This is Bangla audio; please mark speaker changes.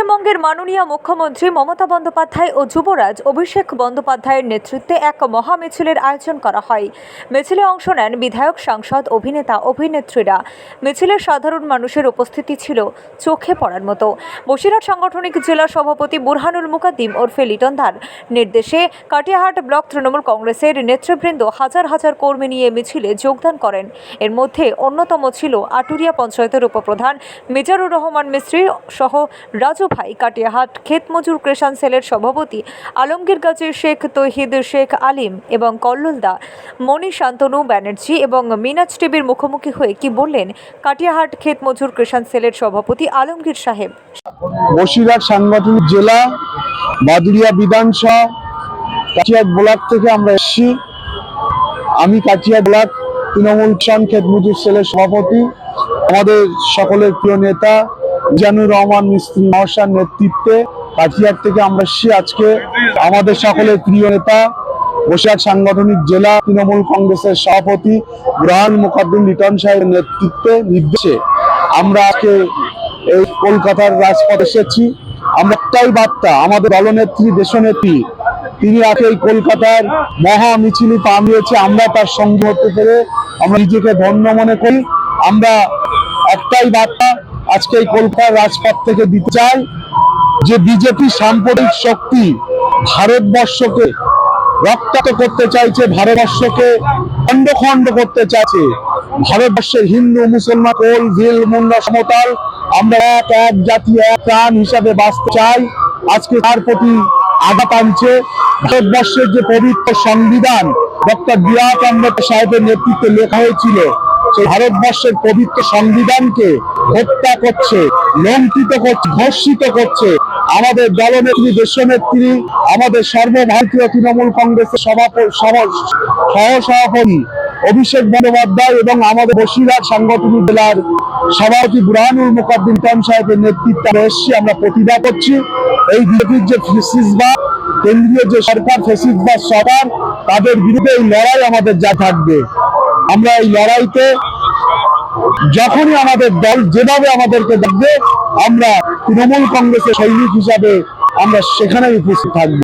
Speaker 1: পশ্চিমবঙ্গের মাননীয় মুখ্যমন্ত্রী মমতা বন্দ্যোপাধ্যায় ও যুবরাজ অভিষেক বন্দ্যোপাধ্যায়ের নেতৃত্বে এক মহা মিছিলের আয়োজন করা হয়। মিছিলে অংশ নেন বিধায়ক, সাংসদ, অভিনেতা, অভিনেত্রীরা। মিছিলের সাধারণ মানুষের উপস্থিতি ছিল চোখে পড়ার মতো। বসিরহাট সাংগঠনিক জেলা সভাপতি বুরহানুল মুকাদ্দিম ওরফে লিটনদার নির্দেশে কাটিয়াহাট ব্লক তৃণমূল কংগ্রেসের নেতৃবৃন্দ হাজার হাজার কর্মী নিয়ে মিছিলে যোগদান করেন। এর মধ্যে অন্যতম ছিল আটুরিয়া পঞ্চায়েতের উপপ্রধান মেজারুর রহমান মিস্ত্রি সহ রাজু ভাই কাটিয়াহাট ক্ষেত মজুর কৃষাণ সেলের সভাপতি আলমগীর গাজীর শেখ, তহিদ শেখ, আলিম এবং কল্লোলদা মণি শান্তনু ব্যানার্জি এবং মিনাজ টিভির মুখোমুখি হয়ে কি বললেন কাটিয়াহাট ক্ষেত মজুর কৃষাণ সেলের সভাপতি আলমগীর সাহেব?
Speaker 2: বসিরহাট সাংগঠনিক জেলা বাদুরিয়া বিধানসভা, কাটিয়া ব্লক থেকে আমরা এসেছি। আমি কাটিয়া ব্লক তৃণমূল কিষাণ ক্ষেত মজুর সেলের সভাপতি, আমাদের সকলের প্রিয় নেতা জানুর রহমান, মিস্ত্রি মহাশার নেতৃত্বে কাটিয়ার থেকে আমরা এসেছি আজকে। আমাদের সকলের প্রিয় নেতা, বসিরহাট সাংগঠনিক জেলা তৃণমূল কংগ্রেসের সভাপতি গ্রহণ মুখার্জুন লিটন সাহেবের নেতৃত্বে নির্দেশে আমরা আজকে এই কলকাতার রাজপথ এসেছি। আমরা একটাই বার্তা, আমাদের দলনেত্রী, দেশনেত্রী, তিনি আজকে এই কলকাতার মহা মিছিলে পা দিয়েছে। আমরা তার সঙ্গে হতে পেরে আমরা নিজেকে ধন্য মনে করি। আমরা একটাই বার্তা আজকে এই কলকাতার রাজপথ থেকে দিতে চাই যে বিজেপি সাম্প্রদায়িক শক্তি ভারতবর্ষকে রক্তাক্ত করতে চাইছে, ভারতবর্ষকে খণ্ড খণ্ড করতে চাইছে। ভারতবর্ষের হিন্দু, মুসলমান, কোল, ভিল, মুন্ডা, সমতাল, আমরা এক এক জাতি, এক প্রাণ হিসাবে বাঁচতে চাই। আজকে তার প্রতি আঘাত আনছে। ভারতবর্ষের যে পবিত্র সংবিধান, ডক্টর বিরাট আম্বেদকর সাহেবের নেতৃত্বে লেখা হয়েছিল ভারতবর্ষের পবিত্র সংবিধানকে হত্যা করছে লঙ্কিত করছে, ধর্ষিত করছে আমাদের দলনেত্রী দেশনেত্রী আমাদের সর্বভারতীয় তৃণমূল কংগ্রেসের সভাপতি সহসভাপতি অভিষেক বন্দ্যোপাধ্যায় এবং আমাদের বসিরহাট সাংগঠনিক জেলার সভাপতি বুরহানুল মুকাদ্দিম টন সাহেবের নেতৃত্বে আমরা এসেছি, আমরা প্রতিবাদ করছি। এই বিজেপির যে ফেসিসবাদ কেন্দ্রীয় যে সরকার ফেসিসবাদ সরকার তাদের বিরুদ্ধে এই লড়াই আমাদের যা থাকবে। আমরা এই লড়াইতে যখনই আমাদের দল যেভাবে আমাদেরকে দেখবে আমরা তৃণমূল কংগ্রেসের সৈনিক হিসাবে আমরা সেখানে উপস্থিত থাকব।